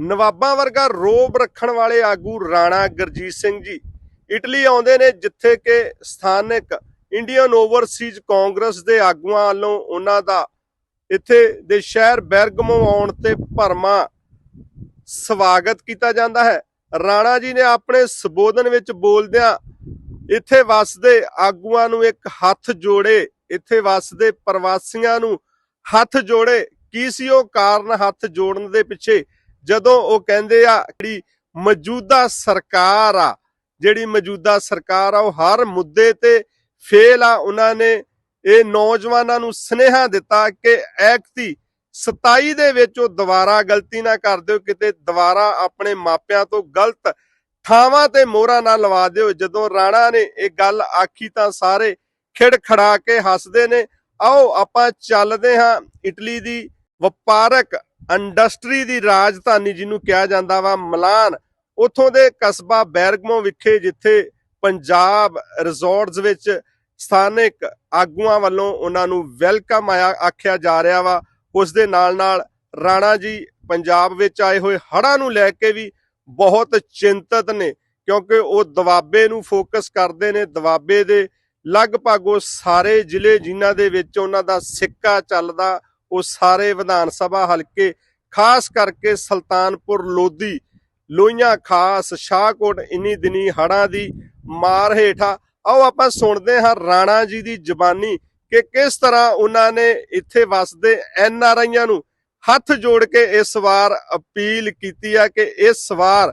ਨਵਾਬਾਂ ਵਰਗਾ ਰੋਬ ਰੱਖਣ ਵਾਲੇ ਆਗੂ ਰਾਣਾ ਗੁਰਜੀਤ ਸਿੰਘ ਜੀ। ਇਟਲੀ ਆਉਂਦੇ ਨੇ ਜਿੱਥੇ ਕਿ ਸਥਾਨਕ ਇੰਡੀਅਨ ਓਵਰਸੀਜ਼ ਕਾਂਗਰਸ ਦੇ ਆਗੂਆਂ ਵੱਲੋਂ ਉਹਨਾਂ ਦਾ ਇੱਥੇ ਦੇ ਸ਼ਹਿਰ ਬੈਰਗਮੋ ਆਉਣ ਤੇ ਭਰਮਾ ਸਵਾਗਤ ਕੀਤਾ ਜਾਂਦਾ ਹੈ। ਰਾਣਾ ਜੀ ਨੇ ਆਪਣੇ ਸੰਬੋਧਨ ਵਿੱਚ ਬੋਲਦਿਆਂ ਇੱਥੇ ਵਸਦੇ ਆਗੂਆਂ ਨੂੰ ਇੱਕ ਹੱਥ ਜੋੜੇ, ਇੱਥੇ ਵਸਦੇ ਪ੍ਰਵਾਸੀਆਂ ਨੂੰ ਹੱਥ ਜੋੜੇ। ਕੀ ਸੀ ਉਹ ਕਾਰਨ ਹੱਥ ਜੋੜਨ ਦੇ ਪਿੱਛੇ ਜਦੋਂ ਉਹ ਕਹਿੰਦੇ ਆ ਜਿਹੜੀ ਮੌਜੂਦਾ ਸਰਕਾਰ ਆ, ਜਿਹੜੀ ਮੌਜੂਦਾ ਸਰਕਾਰ ਆ, ਉਹ ਹਰ ਮੁੱਦੇ ਤੇ ਫੇਲ ਆ। ਉਹਨਾਂ ਨੇ ਇਹ ਨੌਜਵਾਨਾਂ ਨੂੰ ਸਨੇਹਾ ਦਿੱਤਾ ਕਿ ਐਕਤੀ 27 ਦੇ ਵਿੱਚ ਉਹ ਦੁਬਾਰਾ ਗਲਤੀ ਨਾ ਕਰ ਦਿਓ, ਕਿਤੇ ਦੁਬਾਰਾ ਆਪਣੇ ਮਾਪਿਆਂ ਤੋਂ ਗਲਤ ਥਾਵਾਂ ਤੇ ਮੋਹਰਾਂ ਨਾ ਲਵਾ ਦਿਓ। ਜਦੋਂ ਰਾਣਾ ਨੇ ਇਹ ਗੱਲ ਆਖੀ ਤਾਂ ਸਾਰੇ ਖਿੜ ਖੜਾ ਕੇ ਹੱਸਦੇ ਨੇ, ਆਓ, ਆਪਾਂ ਚੱਲਦੇ ਹਾਂ ਇਟਲੀ ਦੀ ਵਪਾਰਕ ਇੰਡਸਟਰੀ ਦੀ ਰਾਜਧਾਨੀ ਜਿਹਨੂੰ ਕਿਹਾ ਜਾਂਦਾ ਵਾ, ਮਲਾਨ। ਉਥੋਂ ਦੇ ਕਸਬਾ ਬੈਰਗਮੋ ਵਿਖੇ, ਜਿੱਥੇ ਪੰਜਾਬ ਰਿਜ਼ੋਰਟਸ ਵਿੱਚ ਸਥਾਨਕ ਆਗੂਆਂ ਵੱਲੋਂ ਉਹਨਾਂ ਨੂੰ ਵੈਲਕਮ ਆਇਆ, ਆਖਿਆ ਜਾ ਰਿਹਾ ਵਾ। ਉਸ ਦੇ ਨਾਲ ਨਾਲ ਰਾਣਾ ਜੀ ਪੰਜਾਬ ਵਿੱਚ ਆਏ ਹੋਏ ਹੜ੍ਹਾਂ ਨੂੰ ਲੈ ਕੇ ਵੀ ਬਹੁਤ ਚਿੰਤਤ ਨੇ, ਕਿਉਂਕਿ ਉਹ ਦਵਾਬੇ ਨੂੰ ਫੋਕਸ ਕਰਦੇ ਨੇ। ਦਵਾਬੇ ਦੇ ਲਗਭਗ ਉਹ ਸਾਰੇ ਜ਼ਿਲ੍ਹੇ ਜਿਨ੍ਹਾਂ ਦੇ ਵਿੱਚ ਉਹਨਾਂ ਦਾ ਸਿੱਕਾ ਚੱਲਦਾ ਉਹ ਸਾਰੇ ਵਿਧਾਨ ਸਭਾ ਹਲਕੇ, ਖਾਸ ਕਰਕੇ ਸੁਲਤਾਨਪੁਰ, ਲੋਧੀ, ਲੋਹੀਆਂ, ਖਾਸ, ਸ਼ਾਹਕੋਟ, ਇੰਨੀ ਦਿਨੀ ਹੜਾਂ ਦੀ ਮਾਰ ਹੇਠਾ। ਆਓ ਆਪਾਂ ਸੁਣਦੇ ਹਾਂ ਰਾਣਾ ਜੀ ਦੀ ਜ਼ਬਾਨੀ ਕਿ ਕਿਸ ਤਰ੍ਹਾਂ ਉਹਨਾਂ ਨੇ ਇੱਥੇ ਵਸਦੇ ਐਨ ਆਰ ਆਈਆਂ ਨੂੰ ਹੱਥ ਜੋੜ ਕੇ ਇਸ ਵਾਰ ਅਪੀਲ ਕੀਤੀ ਆ ਕਿ ਇਸ ਵਾਰ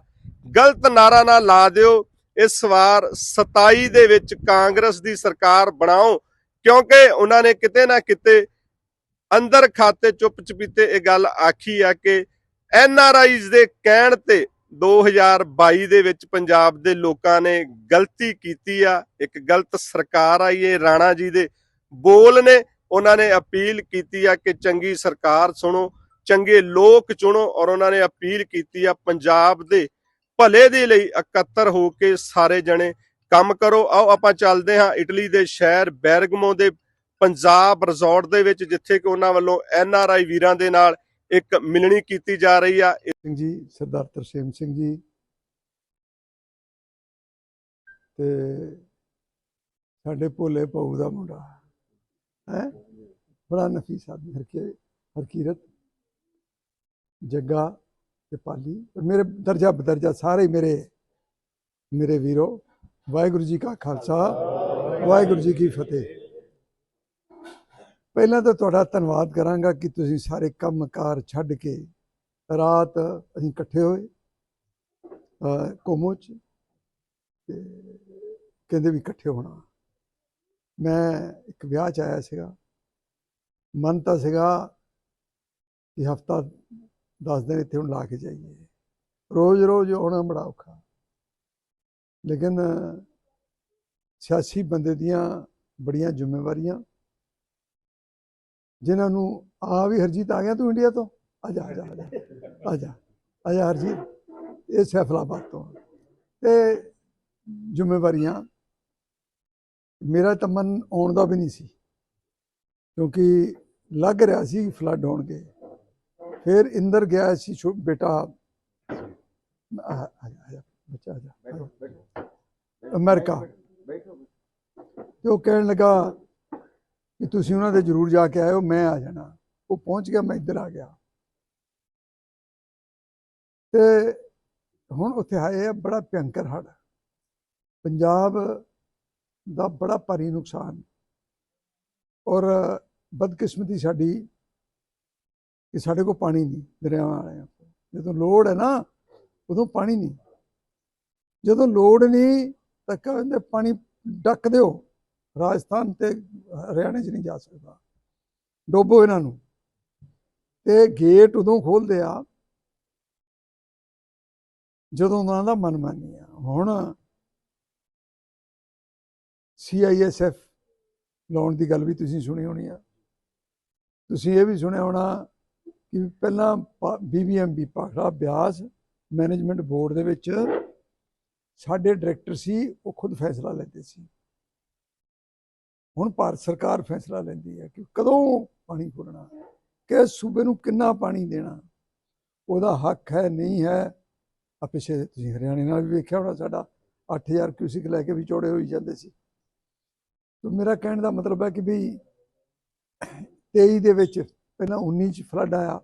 ਗਲਤ ਨਾਰਾ ਨਾ ਲਾ ਦਿਓ, ਇਸ ਵਾਰ 27 ਦੇ ਵਿੱਚ ਕਾਂਗਰਸ ਦੀ ਸਰਕਾਰ ਬਣਾਓ, ਕਿਉਂਕਿ ਉਹਨਾਂ ਨੇ ਕਿਤੇ ਨਾ ਕਿਤੇ ਅੰਦਰ ਖਾਤੇ ਚੁੱਪ ਚਪੀਤੇ ਇਹ ਗੱਲ ਆਖੀ ਆ ਕਿ ਐਨ ਆਰ ਆਈਜ਼ ਦੇ ਕਹਿਣ ਤੇ 2022 ਦੇ ਵਿੱਚ ਪੰਜਾਬ ਦੇ ਲੋਕਾਂ ਨੇ ਗਲਤੀ ਕੀਤੀ ਆ, ਇੱਕ ਗਲਤ ਸਰਕਾਰ ਆਈ ਏ, ਰਾਣਾ ਜੀ ਦੇ ਬੋਲ ਨੇ ਉਹਨਾਂ ਨੇ ਅਪੀਲ ਕੀਤੀ ਆ ਕਿ ਚੰਗੀ ਸਰਕਾਰ ਸੁਣੋ, ਚੰਗੇ ਲੋਕ ਚੁਣੋ ਔਰ ਉਹਨਾਂ ਨੇ ਅਪੀਲ ਕੀਤੀ ਆ ਪੰਜਾਬ ਦੇ ਭਲੇ ਦੇ ਲਈ ਇਕੱਤਰ ਹੋ ਕੇ ਸਾਰੇ ਜਣੇ ਕੰਮ ਕਰੋ। ਆਓ ਆਪਾਂ ਚੱਲਦੇ ਹਾਂ ਇਟਲੀ ਦੇ ਸ਼ਹਿਰ ਬੈਰਗਮੋ ਦੇ ਪੰਜਾਬ ਰਿਜ਼ੋਰਟ ਦੇ ਵਿੱਚ ਜਿੱਥੇ ਕਿ ਉਹਨਾਂ ਵੱਲੋਂ ਐਨ ਆਰ ਆਈ ਵੀਰਾਂ ਦੇ ਨਾਲ ਇੱਕ ਮਿਲਣੀ ਕੀਤੀ ਜਾ ਰਹੀ ਆ। ਸਿੰਘ ਜੀ, ਸਰਦਾਰ ਤਰਸੇਮ ਸਿੰਘ ਜੀ। ਤੇ ਸਾਡੇ ਭੋਲੇ ਪਊ ਦਾ ਮੁੰਡਾ ਹੈ। ਬੜਾ ਨਫੀਸ ਆਦਮੀ, ਹਰਕੇ, ਹਰਕੀਰਤ, ਜੱਗਾ ਤੇ ਪਾਲੀ। ਔਰ ਮੇਰੇ ਦਰਜਾ ਬਦਰਜਾ ਸਾਰੇ ਮੇਰੇ ਮੇਰੇ ਵੀਰੋ, ਵਾਹਿਗੁਰੂ ਜੀ ਕਾ ਖਾਲਸਾ, ਵਾਹਿਗੁਰੂ ਜੀ ਕੀ ਫਤਿਹ। ਪਹਿਲਾਂ ਤਾਂ ਤੁਹਾਡਾ ਧੰਨਵਾਦ ਕਰਾਂਗਾ ਕਿ ਤੁਸੀਂ ਸਾਰੇ ਕੰਮਕਾਰ ਛੱਡ ਕੇ ਰਾਤ ਅਸੀਂ ਇਕੱਠੇ ਹੋਏ, ਅਹ ਕੋਮੋ ਚ ਤੇ ਕਹਿੰਦੇ ਵੀ ਇਕੱਠੇ ਹੋਣਾ। ਮੈਂ ਇੱਕ ਵਿਆਹ ਚ ਆਇਆ ਸੀਗਾ। ਮਨ ਤਾਂ ਸੀਗਾ ਕਿ ਹਫਤਾ 10 ਦਿਨ ਇੱਥੇ ਹੁਣ ਲਾ ਕੇ ਜਾਈਏ। ਰੋਜ਼ ਰੋਜ਼ ਆਉਣਾ ਬੜਾ ਔਖਾ। ਲੇਕਿਨ ਸਿਆਸੀ ਬੰਦੇ ਦੀਆਂ ਬੜੀਆਂ ਜ਼ਿੰਮੇਵਾਰੀਆਂ ਜਿਨ੍ਹਾਂ ਨੂੰ ਆ ਵੀ ਹਰਜੀਤ ਆ ਗਿਆ ਤੂੰ ਇੰਡੀਆ ਤੋਂ ਆ ਜਾ ਆ ਜਾ ਆ ਜਾ ਆ ਜਾ ਹਰਜੀਤ। ਇਹ ਸੈਫਲਾਬਾਦ ਤੋਂ। ਤੇ ਜ਼ਿੰਮੇਵਾਰੀਆਂ ਮੇਰਾ ਤਾਂ ਮਨ ਆਉਣ ਦਾ ਵੀ ਨਹੀਂ ਸੀ ਕਿਉਂਕਿ ਲੱਗ ਰਿਹਾ ਸੀ ਫਲੱਡ ਹੋਣਗੇ। ਫਿਰ ਇੰਦਰ ਗਿਆ ਸੀ ਬੇਟਾ ਆ ਆ ਜਾ ਆ ਜਾ ਬੱਚਾ ਆ ਜਾ, ਆ ਜਾ। ਅਮਰੀਕਾ। ਤੇ ਉਹ ਕਹਿਣ ਲੱਗਾ ਕਿ ਤੁਸੀਂ ਉਹਨਾਂ ਦੇ ਜ਼ਰੂਰ ਜਾ ਕੇ ਆਇਓ, ਮੈਂ ਆ ਜਾਣਾ। ਉਹ ਪਹੁੰਚ ਗਿਆ, ਮੈਂ ਇੱਧਰ ਆ ਗਿਆ। ਤੇ ਹੁਣ ਉੱਥੇ ਆਏ ਆ, ਬੜਾ ਭਿਅੰਕਰ ਹੜ੍ਹ। ਪੰਜਾਬ ਦਾ ਬੜਾ ਭਾਰੀ ਨੁਕਸਾਨ। ਔਰ ਬਦਕਿਸਮਤੀ ਸਾਡੀ ਕਿ ਸਾਡੇ ਕੋਲ ਪਾਣੀ ਨਹੀਂ, ਦਰਿਆਵਾਂ ਵਾਲਿਆਂ ਕੋਲ। ਜਦੋਂ ਲੋੜ ਹੈ ਨਾ, ਉਦੋਂ ਪਾਣੀ ਨਹੀਂ। ਜਦੋਂ ਲੋੜ ਨਹੀਂ, ਤਾਂ ਕਹਿੰਦੇ ਪਾਣੀ ਡੱਕ ਦਿਓ। ਰਾਜਸਥਾਨ ਤੇ ਹਰਿਆਣੇ 'ਚ ਨਹੀਂ ਜਾ ਸਕਦਾ। ਡੋਬੋ ਇਹਨਾਂ ਨੂੰ। ਤੇ ਗੇਟ ਉਦੋਂ ਖੋਲਦੇ ਆ ਜਦੋਂ ਉਹਨਾਂ ਦਾ ਮਨ ਮਾਨੀ ਆ। ਹੁਣ ਸੀਆਈਐਸਐਫ ਲਾਉਣ ਦੀ ਗੱਲ ਵੀ ਤੁਸੀਂ ਸੁਣੀ ਹੋਣੀ ਆ। ਤੁਸੀਂ ਇਹ ਵੀ ਸੁਣਿਆ ਹੋਣਾ ਕਿ ਪਹਿਲਾਂ BBMB Bhakra Beas management board ਦੇ ਵਿੱਚ ਸਾਡੇ ਡਾਇਰੈਕਟਰ ਸੀ, ਉਹ ਖੁਦ ਫੈਸਲਾ ਲੈਂਦੇ ਸੀ। ਹੁਣ ਭਾਰਤ ਸਰਕਾਰ ਫੈਸਲਾ ਲੈਂਦੀ ਹੈ ਕਿ ਕਦੋਂ ਪਾਣੀ ਖੋਲਣਾ ਕਿ ਸੂਬੇ ਨੂੰ ਕਿੰਨਾ ਪਾਣੀ ਦੇਣਾ ਉਹਦਾ ਹੱਕ ਹੈ, ਨਹੀਂ ਹੈ ਆ ਪਿੱਛੇ ਤੁਸੀਂ ਹਰਿਆਣੇ ਨਾਲ ਵੀ ਵੇਖਿਆ ਹੋਣਾ, ਸਾਡਾ 8000 ਕਿਊਸਿਕ ਲੈ ਕੇ ਵੀ ਚੌੜੇ ਹੋਈ ਜਾਂਦੇ ਸੀ। ਤੇ ਮੇਰਾ ਕਹਿਣ ਦਾ ਮਤਲਬ ਹੈ ਕਿ ਵੀ 23 ਦੇ ਵਿੱਚ ਪਹਿਲਾਂ 19 ਚ ਫਲੱਡ ਆਇਆ।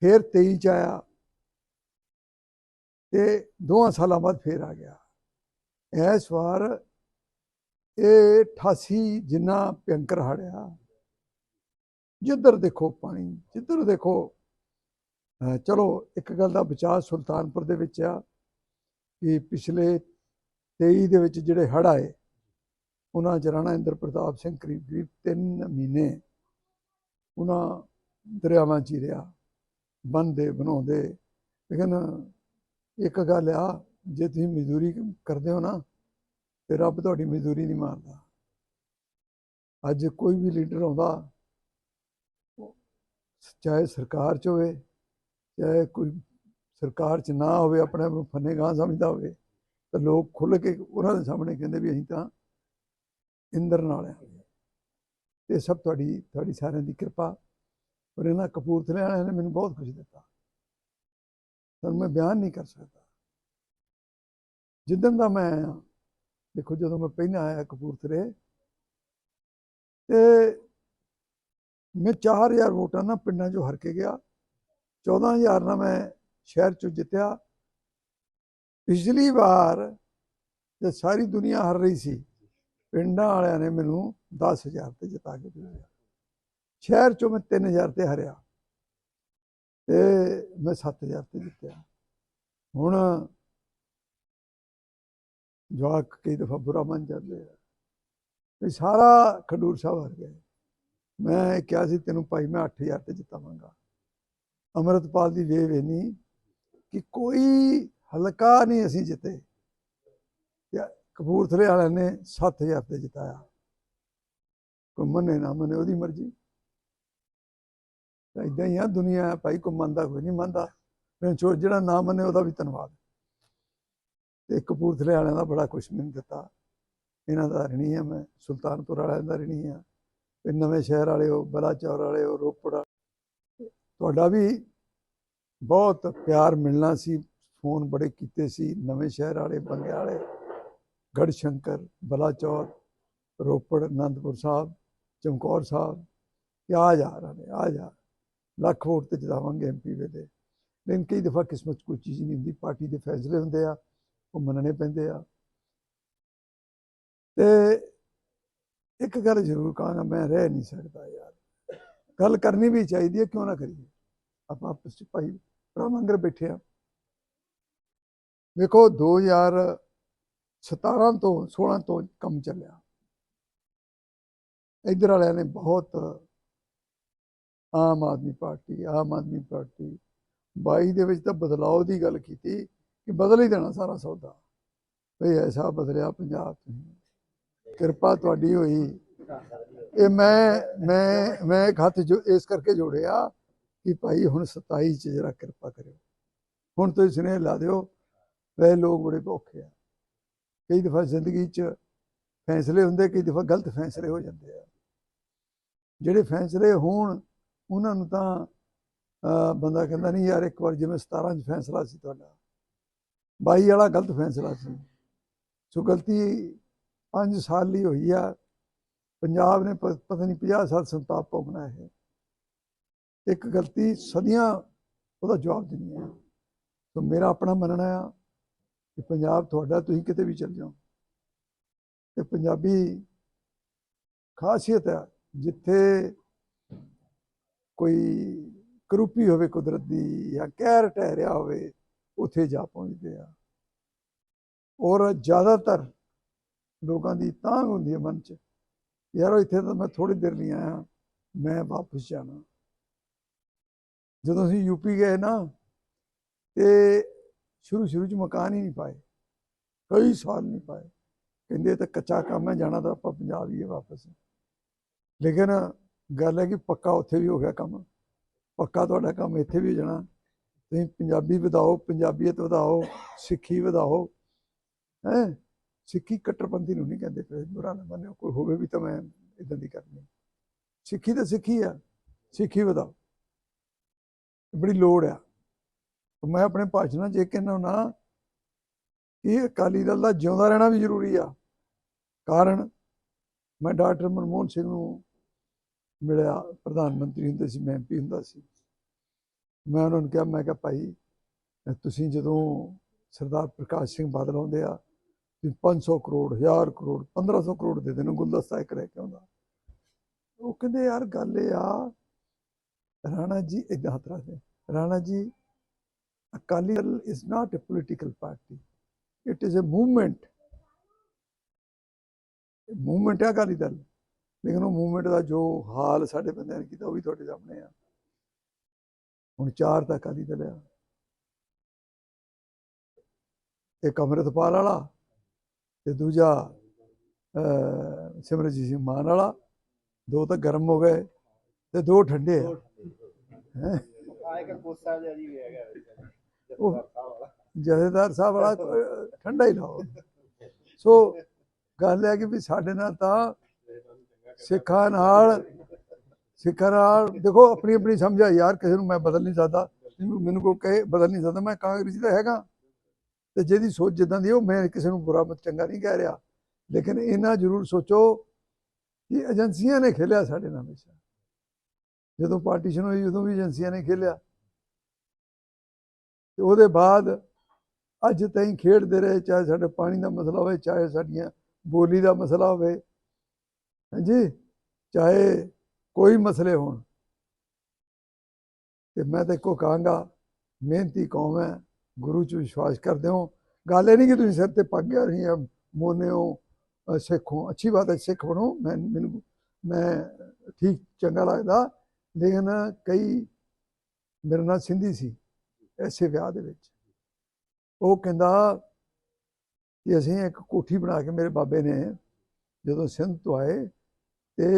ਫਿਰ 23 ਚ ਆਇਆ। ਤੇ ਦੋਹਾਂ ਸਾਲਾਂ ਬਾਅਦ ਫਿਰ ਆ ਗਿਆ। ਇਸ ਵਾਰ ਇਹ 88 ਜਿੰਨਾ ਭਿਅੰਕਰ ਹੜਿਆ, ਜਿੱਧਰ ਦੇਖੋ ਪਾਣੀ, ਜਿੱਧਰ ਦੇਖੋ ਚਲੋ, ਇੱਕ ਗੱਲ ਦਾ ਬਚਾਅ ਸੁਲਤਾਨਪੁਰ ਦੇ ਵਿੱਚ ਆ ਕਿ ਪਿਛਲੇ 23 ਦੇ ਵਿੱਚ ਜਿਹੜੇ ਹੜ੍ਹ ਆਏ, ਉਹਨਾਂ 'ਚ ਰਾਣਾ ਇੰਦਰ ਪ੍ਰਤਾਪ ਸਿੰਘ ਕਰੀਬ ਕਰੀਬ 3 ਮਹੀਨੇ ਉਹਨਾਂ ਦਰਿਆਵਾਂ 'ਚ ਹੀ ਰਿਹਾ ਬੰਦੇ ਬਣਾਉਂਦੇ, ਲੇਕਿਨ ਇੱਕ ਗੱਲ ਆ ਜੇ ਤੁਸੀਂ ਮਜ਼ਦੂਰੀ ਕਰਦੇ ਹੋ ਨਾ, ਤੇ ਰੱਬ ਤੁਹਾਡੀ ਮਜ਼ਦੂਰੀ ਨਹੀਂ ਮਾਰਦਾ। ਅੱਜ ਕੋਈ ਵੀ ਲੀਡਰ ਆਉਂਦਾ, ਚਾਹੇ ਸਰਕਾਰ 'ਚ ਹੋਵੇ, ਚਾਹੇ ਕੋਈ ਸਰਕਾਰ 'ਚ ਨਾ ਹੋਵੇ, ਆਪਣੇ ਆਪ ਨੂੰ ਫੰਨੇ ਗਾਂ ਸਮਝਦਾ ਹੋਵੇ, ਤਾਂ ਲੋਕ ਖੁੱਲ੍ਹ ਕੇ ਉਹਨਾਂ ਦੇ ਸਾਹਮਣੇ ਕਹਿੰਦੇ ਵੀ ਅਸੀਂ ਤਾਂ ਇੰਦਰ ਨਾਲ ਆ। ਇਹ ਸਭ ਤੁਹਾਡੀ ਤੁਹਾਡੀ ਸਾਰਿਆਂ ਦੀ ਕਿਰਪਾ। ਔਰ ਇਹਨਾਂ ਕਪੂਰਥਲੇ ਵਾਲਿਆਂ ਨੇ ਮੈਨੂੰ ਬਹੁਤ ਕੁਝ ਦਿੱਤਾ। ਤੁਹਾਨੂੰ ਮੈਂ ਬਿਆਨ ਨਹੀਂ ਕਰ ਸਕਦਾ। ਜਿੱਦਣ ਦਾ ਮੈਂ ਆਇਆ, ਦੇਖੋ ਜਦੋਂ ਮੈਂ ਪਹਿਲਾਂ ਆਇਆ ਕਪੂਰਥਲੇ, ਤੇ ਮੈਂ 4000 ਵੋਟਾਂ ਨਾਲ ਪਿੰਡਾਂ 'ਚੋਂ ਹਰ ਕੇ ਗਿਆ। 14000 ਨਾਲ ਮੈਂ ਸ਼ਹਿਰ 'ਚੋਂ ਜਿੱਤਿਆ। ਪਿਛਲੀ ਵਾਰ ਜਦ ਸਾਰੀ ਦੁਨੀਆ ਹਰ ਰਹੀ ਸੀ। ਪਿੰਡਾਂ ਵਾਲਿਆਂ ਨੇ ਮੈਨੂੰ 10000 ਤੇ ਜਿਤਾ ਕੇ ਭੇਜਿਆ ਸ਼ਹਿਰ 'ਚੋਂ ਮੈਂ 3000 ਤੇ ਹਰਿਆ ਤੇ ਮੈਂ 7000 ਤੇ ਜਿੱਤਿਆ। ਹੁਣ ਜਵਾਕ ਕਈ ਦਫਾ ਬੁਰਾ ਮੰਨ ਜਾਂਦੇ ਆ। ਵੀ ਸਾਰਾ ਖਡੂਰ ਸਾਹਿਬ ਹਾਰ ਗਏ। ਮੈਂ ਕਿਹਾ ਸੀ, ਤੈਨੂੰ ਭਾਈ ਮੈਂ 8000 ਤੇ ਜਿੱਤਾਵਾਂਗਾ। ਅਮਰਤਪਾਲ ਦੀ ਵੇਵ ਇਹ ਨਹੀਂ ਕਿ ਕੋਈ ਹਲਕਾ ਨਹੀਂ ਅਸੀਂ ਜਿੱਤੇ। ਕਪੂਰਥਲੇ ਵਾਲਿਆਂ ਨੇ 7000 ਤੇ ਜਿਤਾਇਆ। ਕੋਈ ਮੰਨੇ ਨਾ ਮੰਨੇ, ਉਹਦੀ ਮਰਜ਼ੀ। ਤਾਂ ਇਦਾਂ ਹੀ ਆ, ਦੁਨੀਆ ਭਾਈ ਕੋ ਮੰਨਦਾ ਕੋਈ ਨਹੀਂ ਮੰਨਦਾ। ਫਿਰ ਜਿਹੜਾ ਨਾ ਮੰਨੇ, ਉਹਦਾ ਵੀ ਧੰਨਵਾਦ। ਤੇ ਕਪੂਰਥਲੇ ਵਾਲਿਆਂ ਦਾ ਬੜਾ ਕੁਛ ਮੈਨੂੰ ਦਿੱਤਾ। ਇਹਨਾਂ ਦਾ ਰਣੀ ਆ ਮੈਂ, ਸੁਲਤਾਨਪੁਰ ਵਾਲਿਆਂ ਦਾ ਰਣੀ ਆ। ਤੇ ਨਵੇਂ ਸ਼ਹਿਰ ਵਾਲੇ ਹੋ, ਬਲਾਚੌਰ ਵਾਲੇ ਹੋ, ਰੋਪੜ ਤੁਹਾਡਾ ਵੀ ਬਹੁਤ ਪਿਆਰ ਮਿਲਣਾ ਸੀ, ਫੋਨ ਬੜੇ ਕੀਤੇ ਸੀ, ਨਵੇਂ ਸ਼ਹਿਰ ਵਾਲੇ ਬੰਗੇ ਵਾਲੇ। ਗੜਸ਼ੰਕਰ, ਬਲਾਚੌਰ, ਰੋਪੜ, ਅਨੰਦਪੁਰ ਸਾਹਿਬ, ਚਮਕੌਰ ਸਾਹਿਬ ਕਿ ਆ ਜਾ ਰਹੇ ਆ ਜਾ। ਲੱਖ ਵੋਟ ਤੇ ਜਿਤਾਵਾਂਗੇ ਐਮਪੀ ਵੇਲੇ। ਲੇਕਿਨ ਕਈ ਦਫਾ ਕਿਸਮਤ 'ਚ ਕੋਈ ਚੀਜ਼ ਨਹੀਂ ਹੁੰਦੀ, ਪਾਰਟੀ ਦੇ ਫੈਸਲੇ ਹੁੰਦੇ ਆ। ਉਹ ਮੰਨਣੇ ਪੈਂਦੇ ਆ। ਤੇ ਇੱਕ ਗੱਲ ਜ਼ਰੂਰ ਕਹਾਂਗਾ, ਮੈਂ ਰਹਿ ਨਹੀਂ ਸਕਦਾ ਯਾਰ। ਗੱਲ ਕਰਨੀ ਵੀ ਚਾਹੀਦੀ ਹੈ, ਕਿਉਂ ਨਾ ਕਰੀਏ? ਆਪਾਂ ਆਪਸ ਵਿੱਚ ਭਾਈ ਭਰਾ ਮੰਗਰ ਬੈਠੇ ਆ। ਵੇਖੋ 2017 ਤੋਂ 16 ਤੋਂ ਕੰਮ ਚੱਲਿਆ। ਇੱਧਰ ਵਾਲਿਆਂ ਨੇ ਬਹੁਤ ਆਮ ਆਦਮੀ ਪਾਰਟੀ, ਆਮ ਆਦਮੀ ਪਾਰਟੀ 22 ਦੇ ਵਿੱਚ ਤਾਂ ਬਦਲਾਅ ਦੀ ਗੱਲ ਕੀਤੀ। ਕਿ ਬਦਲ ਹੀ ਦੇਣਾ ਸਾਰਾ ਸੌਦਾ। ਭਈ ਐਸਾ ਬਦਲਿਆ ਪੰਜਾਬ ਤੁਸੀਂ ਕਿਰਪਾ ਤੁਹਾਡੀ ਹੋਈ। ਇਹ ਮੈਂ ਮੈਂ ਮੈਂ ਇੱਕ ਹੱਥ ਜੋ, ਇਸ ਕਰਕੇ ਜੋੜਿਆ ਕਿ ਭਾਈ ਹੁਣ 27 ਚ ਜਰਾ ਕਿਰਪਾ ਕਰਿਓ। ਹੁਣ ਤੁਸੀਂ ਸੁਨੇਹ ਲਾ ਦਿਓ, ਵੇ ਲੋਕ ਬੜੇ ਭੁੱਖੇ ਆ। ਕਈ ਦਫਾ ਜ਼ਿੰਦਗੀ ਚ ਫੈਸਲੇ ਹੁੰਦੇ, ਕਈ ਦਫਾ ਗਲਤ ਫੈਸਲੇ ਹੋ ਜਾਂਦੇ ਆ। ਜਿਹੜੇ ਫੈਸਲੇ ਹੋਣ, ਉਹਨਾਂ ਨੂੰ ਤਾਂ ਬੰਦਾ ਕਹਿੰਦਾ ਨਹੀਂ ਯਾਰ ਇੱਕ ਵਾਰ ਜਿਵੇਂ 17 ਚ ਫੈਸਲਾ ਸੀ ਤੁਹਾਡਾ। 22 ਵਾਲਾ ਗਲਤ ਫੈਸਲਾ ਸੀ। ਸੋ ਗਲਤੀ 5 ਸਾਲ ਲਈ ਹੋਈ ਆ। ਪੰਜਾਬ ਨੇ ਪਤਾ ਨਹੀਂ 50 ਸਾਲ ਸੰਤਾਪ ਭੋਗਣਾ ਹੈ ਇੱਕ ਗਲਤੀ ਸਦੀਆਂ ਉਹਦਾ ਜਵਾਬ ਦੇਣੀ ਹੈ ਸੋ ਮੇਰਾ ਆਪਣਾ ਮੰਨਣਾ ਆ ਕਿ ਪੰਜਾਬ ਤੁਹਾਡਾ, ਤੁਸੀਂ ਕਿਤੇ ਵੀ ਚੱਲ ਜਾਓ। ਤੇ ਪੰਜਾਬੀ ਖਾਸੀਅਤ ਹੈ ਜਿੱਥੇ ਕੋਈ ਕਰੂਪੀ ਹੋਵੇ ਕੁਦਰਤ ਦੀ ਜਾਂ ਕਹਿਰ ਟਹਿਰਿਆ ਹੋਵੇ ਉੱਥੇ ਜਾ ਪਹੁੰਚਦੇ ਆ। ਔਰ ਜ਼ਿਆਦਾਤਰ ਲੋਕਾਂ ਦੀ ਤਾਂਗ ਹੁੰਦੀ ਹੈ ਮਨ 'ਚ, ਯਾਰੋ ਇੱਥੇ ਤਾਂ ਮੈਂ ਥੋੜੀ ਦੇਰ ਲਈ ਆਇਆ, ਮੈਂ ਵਾਪਸ ਜਾਣਾ। ਜਦੋਂ ਅਸੀਂ ਯੂਪੀ ਗਏ ਨਾ, ਤੇ ਸ਼ੁਰੂ ਸ਼ੁਰੂ 'ਚ ਮਕਾਨ ਹੀ ਨਹੀਂ ਪਾਏ, ਕਈ ਸਾਲ ਨਹੀਂ ਪਾਏ। ਕਹਿੰਦੇ ਤਾਂ ਕੱਚਾ ਕੰਮ ਹੈ, ਜਾਣਾ ਤਾਂ ਆਪਾਂ ਪੰਜਾਬ ਹੀ ਹੈ ਵਾਪਸ। ਲੇਕਿਨ ਗੱਲ ਹੈ ਕਿ ਪੱਕਾ ਉੱਥੇ ਵੀ ਹੋ ਗਿਆ ਕੰਮ, ਪੱਕਾ ਤੁਹਾਡਾ ਕੰਮ ਇੱਥੇ ਵੀ ਹੋ ਜਾਣਾ। ਤੁਸੀਂ ਪੰਜਾਬੀ ਵਧਾਓ, ਪੰਜਾਬੀਅਤ ਵਧਾਓ, ਸਿੱਖੀ ਵਧਾਓ, ਹੈ? ਸਿੱਖੀ ਕੱਟਰਪੰਥੀ ਨੂੰ ਨਹੀਂ ਕਹਿੰਦੇ ਫਿਰ ਬੁਰਾ ਨਾ ਮੰਨਿਓ, ਕੋਈ ਹੋਵੇ ਵੀ ਤਾਂ ਮੈਂ ਇਦਾਂ ਦੀ ਕਰਨੀ। ਸਿੱਖੀ ਤਾਂ ਸਿੱਖੀ ਆ, ਸਿੱਖੀ ਵਧਾਓ। ਬੜੀ ਲੋੜ ਆ। ਮੈਂ ਆਪਣੇ ਭਾਸ਼ਣਾਂ 'ਚ ਇਹ ਕਹਿੰਦਾ ਹੁੰਦਾ ਕਿ ਅਕਾਲੀ ਦਲ ਦਾ ਜਿਉਂਦਾ ਰਹਿਣਾ ਵੀ ਜ਼ਰੂਰੀ ਆ। ਕਾਰਨ ਮੈਂ ਡਾਕਟਰ ਮਨਮੋਹਨ ਸਿੰਘ ਨੂੰ ਮਿਲਿਆ, ਪ੍ਰਧਾਨ ਮੰਤਰੀ ਹੁੰਦੇ ਸੀ, ਮੈਂ ਐਮਪੀ ਹੁੰਦਾ ਸੀ। ਮੈਂ ਉਹਨਾਂ ਨੂੰ ਕਿਹਾ, ਮੈਂ ਕਿਹਾ, ਭਾਈ ਤੁਸੀਂ ਜਦੋਂ ਸਰਦਾਰ ਪ੍ਰਕਾਸ਼ ਸਿੰਘ ਬਾਦਲ ਆਉਂਦੇ ਆ, ਤੁਸੀਂ 500 ਕਰੋੜ 1000 ਕਰੋੜ 1500 ਕਰੋੜ ਦੇ ਦੇਣ, ਗੁਲਦਸਤਾ ਇੱਕ ਰਹਿ ਕੇ ਆਉਂਦਾ। ਉਹ ਕਹਿੰਦੇ, ਯਾਰ, ਗੱਲ ਇਹ ਆ, ਰਾਣਾ ਜੀ ਇਦਾਂ ਹੱਥ ਰੱਖਦੇ Rana ji, Akali Dal is not a political party it is a movement movement ਹੈ ਅਕਾਲੀ ਦਲ, ਲੇਕਿਨ ਉਹ ਮੂਵਮੈਂਟ ਦਾ ਜੋ ਹਾਲ ਸਾਡੇ ਬੰਦਿਆਂ ਨੇ ਕੀਤਾ, ਉਹ ਵੀ ਤੁਹਾਡੇ ਸਾਹਮਣੇ ਆ। ਹੁਣ ਚਾਰ ਤਾਂ ਅਕਾਲੀ ਦਲ ਆ ਇੱਕ ਅੰਮ੍ਰਿਤਪਾਲ ਵਾਲਾ ਤੇ ਦੂਜਾ ਸਿਮਰਜੀਤ ਸਿੰਘ ਮਾਨ ਵਾਲਾ। ਦੋ ਤਾਂ ਗਰਮ ਹੋ ਗਏ ਤੇ ਦੋ ਠੰਡੇ ਆ। ਜਥੇਦਾਰ ਸਾਹਿਬ ਵਾਲਾ ਠੰਡਾ ਹੀ ਲਾਓ। ਸੋ ਗੱਲ ਹੈ ਕਿ ਵੀ ਸਾਡੇ ਨਾਲ ਤਾਂ ਸਿੱਖਾਂ ਨਾਲ ਸਿੱਖਾਂ ਨਾਲ ਦੇਖੋ ਆਪਣੀ ਆਪਣੀ ਸਮਝ ਆ ਯਾਰ, ਕਿਸੇ ਨੂੰ ਮੈਂ ਬਦਲ ਨਹੀਂ ਸਕਦਾ। ਮੈਨੂੰ ਕੋਈ ਕਹੇ, ਬਦਲ ਨਹੀਂ ਸਕਦਾ, ਮੈਂ ਕਾਂਗਰਸੀ ਤਾਂ ਹੈਗਾ। ਤੇ ਜਿਹਦੀ ਸੋਚ ਜਿੱਦਾਂ ਦੀ ਉਹ ਮੈਂ ਕਿਸੇ ਨੂੰ ਬੁਰਾ ਮਤ, ਚੰਗਾ ਨਹੀਂ ਕਹਿ ਰਿਹਾ। ਲੇਕਿਨ ਇਹਨਾਂ ਜ਼ਰੂਰ ਸੋਚੋ ਕਿ ਏਜੰਸੀਆਂ ਨੇ ਖੇਲਿਆ ਸਾਡੇ ਨਾਲ ਹਮੇਸ਼ਾ। ਜਦੋਂ ਪਾਰਟੀਸ਼ਨ ਹੋਈ, ਉਦੋਂ ਵੀ ਏਜੰਸੀਆਂ ਨੇ ਖੇਲਿਆ। ਤੇ ਉਹਦੇ ਬਾਅਦ ਅੱਜ ਤਾਈਂ ਖੇਡਦੇ ਰਹੇ, ਚਾਹੇ ਸਾਡੇ ਪਾਣੀ ਦਾ ਮਸਲਾ ਹੋਵੇ, ਚਾਹੇ ਸਾਡੀਆਂ ਬੋਲੀ ਦਾ ਮਸਲਾ ਹੋਵੇ। ਹਾਂਜੀ? ਚਾਹੇ ਕੋਈ ਮਸਲੇ ਹੋਣ। ਤੇ ਮੈਂ ਤਾਂ ਇੱਕੋ ਕਹਾਂਗਾ, ਮਿਹਨਤੀ ਕੌਮ ਹੈ, ਗੁਰੂ 'ਚ ਵਿਸ਼ਵਾਸ ਕਰਦੇ ਹੋ। ਗੱਲ ਇਹ ਨਹੀਂ ਕਿ ਤੁਸੀਂ ਸਿਰ ਤੇ ਪੱਗ ਗਿਆ ਰਹੀ ਮੋਨੇ ਹੋ ਸਿੱਖ ਹੋ, ਅੱਛੀ ਬਾਤ ਹੈ, ਸਿੱਖ ਬਣੋ। ਮੈਂ, ਮੈਨੂੰ, ਮੈਂ ਠੀਕ ਚੰਗਾ ਲੱਗਦਾ, ਲੇਕਿਨ ਕਈ ਮੇਰੇ ਨਾਲ ਸਿੰਧੀ ਸੀ ਐਸੇ ਵਿਆਹ ਦੇ ਵਿੱਚ। ਉਹ ਕਹਿੰਦਾ ਕਿ ਅਸੀਂ ਇੱਕ ਕੋਠੀ ਬਣਾ ਕੇ ਮੇਰੇ ਬਾਬੇ ਨੇ ਜਦੋਂ ਸਿੰਧ ਤੋਂ ਆਏ ਤੇ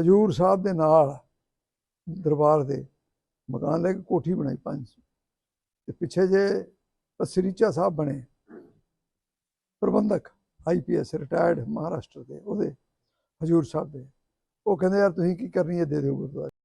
ਹਜੂਰ ਸਾਹਿਬ ਦੇ ਨਾਲ ਦਰਬਾਰ ਦੇ ਮਕਾਨ ਲੈ ਕੇ ਕੋਠੀ ਬਣਾਈ ਪੰਜ ਤੇ ਪਿੱਛੇ ਜੇ ਪਸਰੀਚਾ ਸਾਹਿਬ ਬਣੇ ਪ੍ਰਬੰਧਕ ਆਈਪੀਐਸ ਰਿਟਾਇਰਡ ਮਹਾਰਾਸ਼ਟਰ ਦੇ ਉਹਦੇ ਹਜੂਰ ਸਾਹਿਬ ਦੇ। ਉਹ ਕਹਿੰਦੇ, ਯਾਰ ਤੁਸੀਂ ਕੀ ਕਰਨੀ ਹੈ? ਦੇ ਦਿਓ ਗੁਰਦੁਆਰੇ।